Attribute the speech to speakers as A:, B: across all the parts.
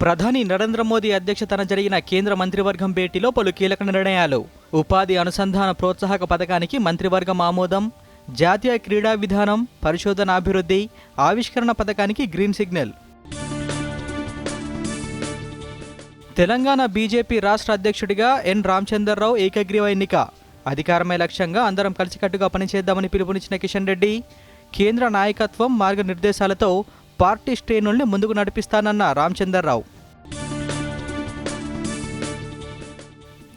A: ప్రధాని నరేంద్ర మోదీ అధ్యక్షతన జరిగిన కేంద్ర మంత్రివర్గం భేటీలో పలు కీలక నిర్ణయాలు. ఉపాధి అనుసంధాన ప్రోత్సాహక పథకానికి మంత్రివర్గం ఆమోదం జాతీయ క్రీడా విధానం పరిశోధన అభివృద్ధి ఆవిష్కరణ పథకానికి గ్రీన్ సిగ్నల్. తెలంగాణ బీజేపీ రాష్ట్ర అధ్యక్షుడిగా ఎన్ రామచందర్రావు ఏకగ్రీవ ఎన్నిక. అధికారమే లక్ష్యంగా అందరం కలిసికట్టుగా పనిచేద్దామని పిలుపునిచ్చిన కిషన్ రెడ్డి కేంద్ర నాయకత్వం మార్గనిర్దేశాలతో పార్టీ శ్రేణుల్ని ముందుకు నడిపిస్తానన్న రామచందర్రావు.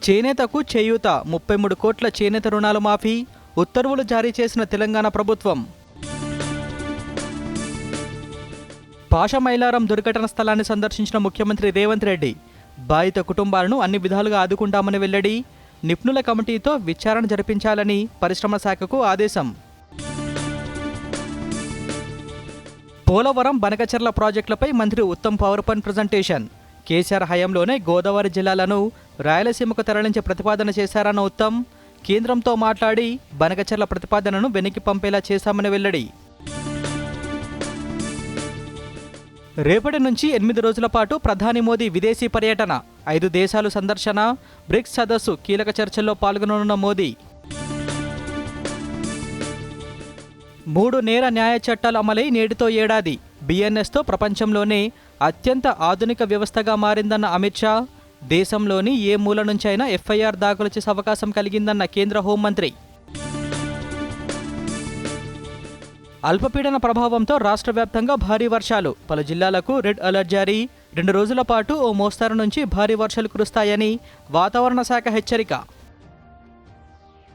A: చేనేతకు చేయూత ముప్పై మూడు కోట్ల చేనేత రుణాల మాఫీ ఉత్తర్వులు జారీ చేసిన తెలంగాణ ప్రభుత్వం. పాషమైలారం దుర్ఘటన స్థలాన్ని సందర్శించిన ముఖ్యమంత్రి రేవంత్ రెడ్డి బాధిత కుటుంబాలను అన్ని విధాలుగా ఆదుకుంటామని వెల్లడి నిపుణుల కమిటీతో విచారణ జరిపించాలని పరిశ్రమ శాఖకు ఆదేశం. పోలవరం బనకచర్ల ప్రాజెక్టులపై మంత్రి Uttam power point presentation. KCR హయాంలోనే గోదావరి జిల్లాలను రాయలసీమకు తరలించే ప్రతిపాదన చేశారన్న ఉత్తమ్. కేంద్రంతో మాట్లాడి బనకచర్ల ప్రతిపాదనను వెనక్కి పంపేలా చేశామని వెల్లడి. రేపటి నుంచి ఎనిమిది రోజుల పాటు ప్రధాని మోదీ విదేశీ పర్యటన ఐదు దేశాలు సందర్శన బ్రిక్స్ సదస్సు కీలక చర్చల్లో పాల్గొననున్న మోదీ. మూడు నేర న్యాయ చట్టాలు అమలై నేటితో ఏడాది. బిఎన్ఎస్తో ప్రపంచంలోనే అత్యంత ఆధునిక వ్యవస్థగా మారిందన్న అమిత్ షా దేశంలోని ఏ మూల నుంచైనా ఎఫ్ఐఆర్ దాఖలు చేసే అవకాశం కలిగిందన్న కేంద్ర హోంమంత్రి. అల్పపీడన ప్రభావంతో రాష్ట్ర వ్యాప్తంగా భారీ వర్షాలు. పలు జిల్లాలకు రెడ్ అలర్ట్ జారీ. రెండు రోజుల పాటు ఓ మోస్తారు నుంచి భారీ వర్షాలు కురుస్తాయని వాతావరణ శాఖ హెచ్చరిక.